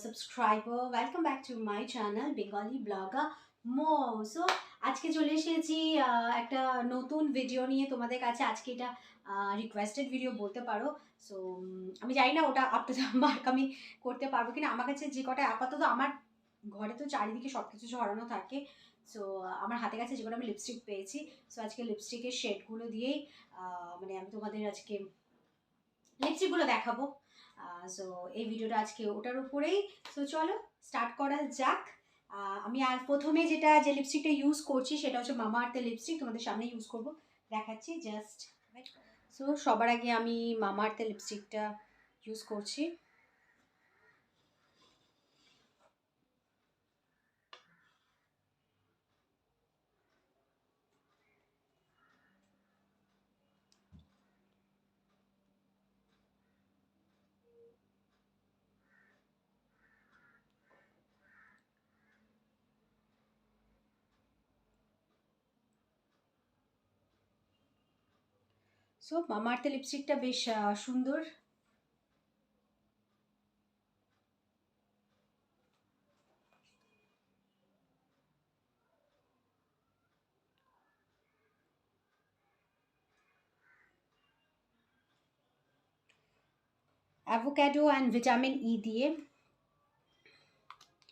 subscriber. Welcome back to my channel, Bengali Blogger মো so আজকে চলে এসেছি একটা নতুন ভিডিও নিয়ে তোমাদের কাছে। আজকে এটা রিকোয়েস্টেড ভিডিও বলতে পারো। সো আমি জানি না ওটা আপ টু মার্ক আমি করতে পারব কিনা। আমার কাছে যে কটা আপাতত আমার ঘরে তো চারিদিকে সব কিছু ছড়ানো থাকে। সো আমার হাতে কাছে যে কটা আমি লিপস্টিক পেয়েছি। সো আজকে লিপস্টিকের শেডগুলো দিয়েই মানে আমি তোমাদের আজকে লিপস্টিকগুলো দেখাবো। সো এই ভিডিওটা আজকে ওটার উপরেই। সো চলো স্টার্ট করা যাক। আমি আর প্রথমে যেটা, যে লিপস্টিকটা ইউজ করছি, সেটা হচ্ছে মামা আর্থের লিপস্টিক তোমাদের সামনে ইউজ করব। দেখাচ্ছি জাস্ট সো সবার আগে আমি মামা আর্থের লিপস্টিকটা ইউজ করছি। সো মামা আর্থের লিপস্টিকটা বেশ সুন্দর। অ্যাভোক্যাডো অ্যান্ড ভিটামিন ই দিয়ে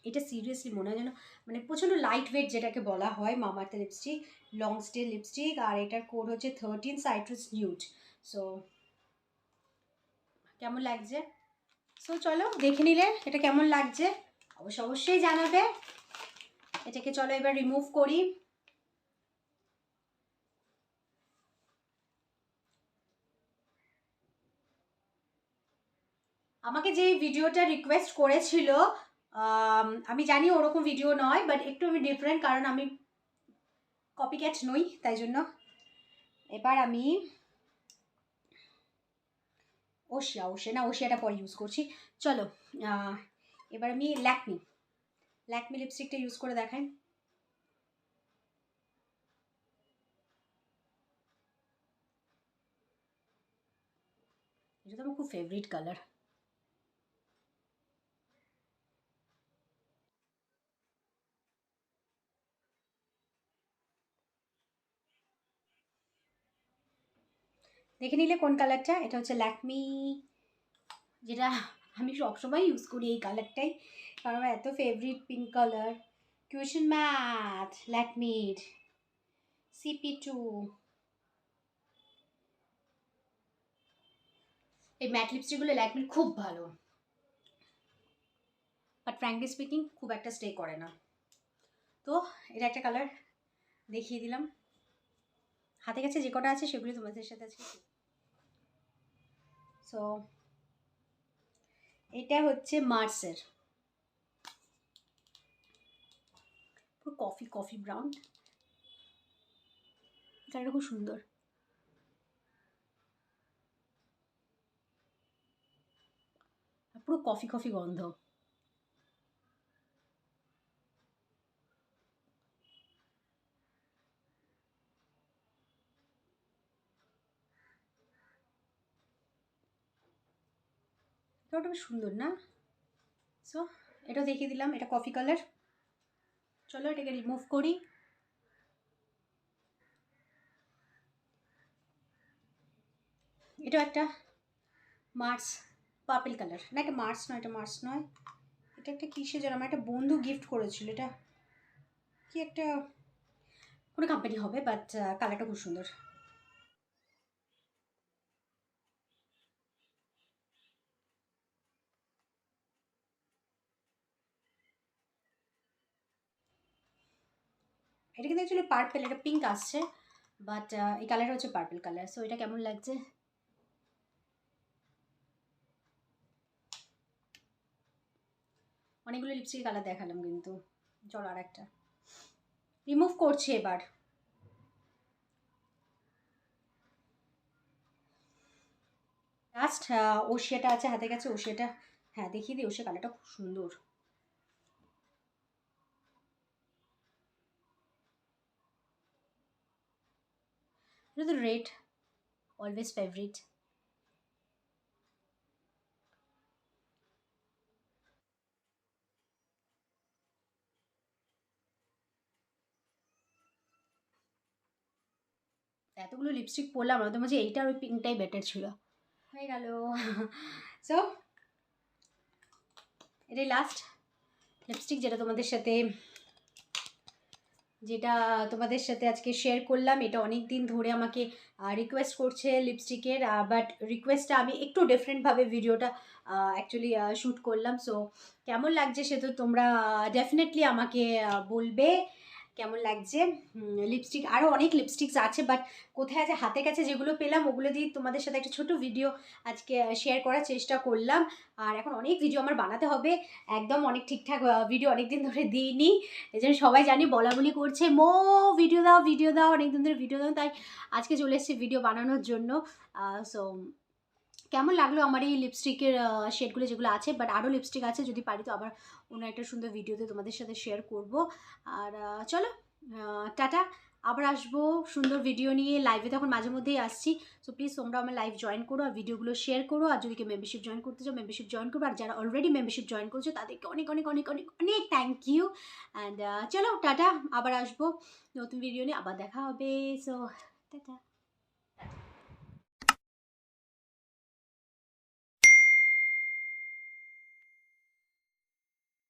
এটা সিরিয়াসলি মনে হয় যেন মানে প্রচণ্ড লাইট ওয়েট যেটাকে বলা হয় Mamaearth lipstick long stay lipstick আর এটার কোড হচ্ছে থার্টিন সাইট্রাস নিউড সো কেমন লাগছে? সো চলো দেখে নিলে এটা কেমন লাগছে? অবশ্য অবশ্যই জানাবে। এটাকে চলো এবার রিমুভ করি। আমাকে যে ভিডিওটা রিকোয়েস্ট করেছিল আম, আমি জানি ওরকম ভিডিও নয় বাট একটু আমি ডিফারেন্ট কারণ আমি কপি ক্যাট নই তাই জন্য। এবার আমি ওশিয়া ওশিয়া না ওশিয়াটা পরে ইউজ করছি। চলো এবার আমি ল্যাকমি ল্যাকমি লিপস্টিকটা ইউজ করে দেখাই। এটা তো আমার খুব ফেভারিট কালার দেখে নিলে কোন কালারটা? এটা হচ্ছে ল্যাকমি। যেটা আমি সবসময় ইউজ করি এই কালারটাই। কারণ এত favourite pink colour cushion matte ল্যাকমির। সিপি টু এই ম্যাট লিপস্টিকগুলো ল্যাকমির খুব ভালো। বাট ফ্র্যাঙ্কলি স্পিকিং খুব একটা স্টে করে না। তো, এটা একটা কালার দেখিয়ে দিলাম। হাতে কাছে যে কটা আছে সেগুলি তোমাদের সাথে আজকে সো এটা হচ্ছে মার্সের কফি কফি ব্রাউন কালারটা খুব সুন্দর। পুরো কফি কফি গন্ধ। এটা বেশ সুন্দর, না? সো এটা দেখিয়ে দিলাম, এটা কফি কালার চলো এটাকে রিমুভ করি। এটা একটা মার্স পার্পেল কালার না, এটা মার্স নয়, এটা মার্স নয়। এটা একটা কিসে যেন? আমার একটা বন্ধু গিফট করেছিল, এটা কি একটা কোনো কোম্পানি হবে বাট কালারটা খুব সুন্দর। এটা কিন্তু অ্যাকচুয়ালি পার্পেল এটা পিঙ্ক আসছে বাট এই কালারটা হচ্ছে পার্পেল কালার সো এটা কেমন লাগছে? অনেকগুলো লিপস্টিক কালার দেখালাম কিন্তু। চলো আর একটা রিমুভ করছি এবার। লাস্ট ওশিয়াটা আছে হাতে গেছে ওশিয়াটা হ্যাঁ দেখিয়ে দিই ওশিয়া কালারটা খুব সুন্দর। the red, always favorite. এতগুলো লিপস্টিক পরলাম আমাদের মাঝে এইটার ওই পিঙ্কটাই বেটার ছিল। হয়ে গেল। সো এটাই লাস্ট লিপস্টিক যেটা তোমাদের সাথে যেটা তোমাদের সাথে আজকে শেয়ার করলাম, এটা অনেক দিন ধরে আমাকে রিকোয়েস্ট করছে লিপস্টিকের বাট রিকোয়েস্টটা আমি একটু ডিফারেন্টভাবে ভিডিওটা অ্যাকচুয়ালি শ্যুট করলাম। সো কেমন লাগছে সে তো তোমরা ডেফিনেটলি আমাকে বলবে। কেমন লাগছে? লিপস্টিক আরও অনেক লিপস্টিক্স আছে বাট কোথায় আছে হাতের কাছে যেগুলো পেলাম, ওগুলো দিয়ে তোমাদের সাথে একটা ছোট ভিডিও আজকে শেয়ার করার চেষ্টা করলাম। আর এখন অনেক ভিডিও আমার বানাতে হবে। একদম অনেক ঠিকঠাক ভিডিও অনেক দিন ধরে দিইনি। এই জন্য সবাই জানি বলা বলি করছে, মো ভিডিও দাও ভিডিও দাও। অনেক দিন ধরে ভিডিও দাও, তাই আজকে চলে এসেছি ভিডিও বানানোর জন্য। সো কেমন লাগল আমার এই লিপস্টিকের শেডগুলো যেগুলো আছে? বাট আরও লিপস্টিক আছে, যদি পারি তো আবার অন্য একটা সুন্দর ভিডিওতে তোমাদের সাথে শেয়ার করব। আর চলো টাটা। আবার আসব সুন্দর ভিডিও নিয়ে লাইভে তখন মাঝে মধ্যেই আসছি। সো প্লিজ তোমরা আমার লাইভ জয়েন করো আর ভিডিওগুলো শেয়ার করো। আর যদি কেউ মেম্বারশিপ জয়েন করতে চাও মেম্বারশিপ জয়েন করো আর যারা অলরেডি মেম্বারশিপ জয়েন করছ, তাদেরকে অনেক অনেক অনেক অনেক অনেক থ্যাংক ইউ অ্যান্ড চলো, টাটা। আবার আসব নতুন ভিডিও নিয়ে। আবার দেখা হবে। So tata.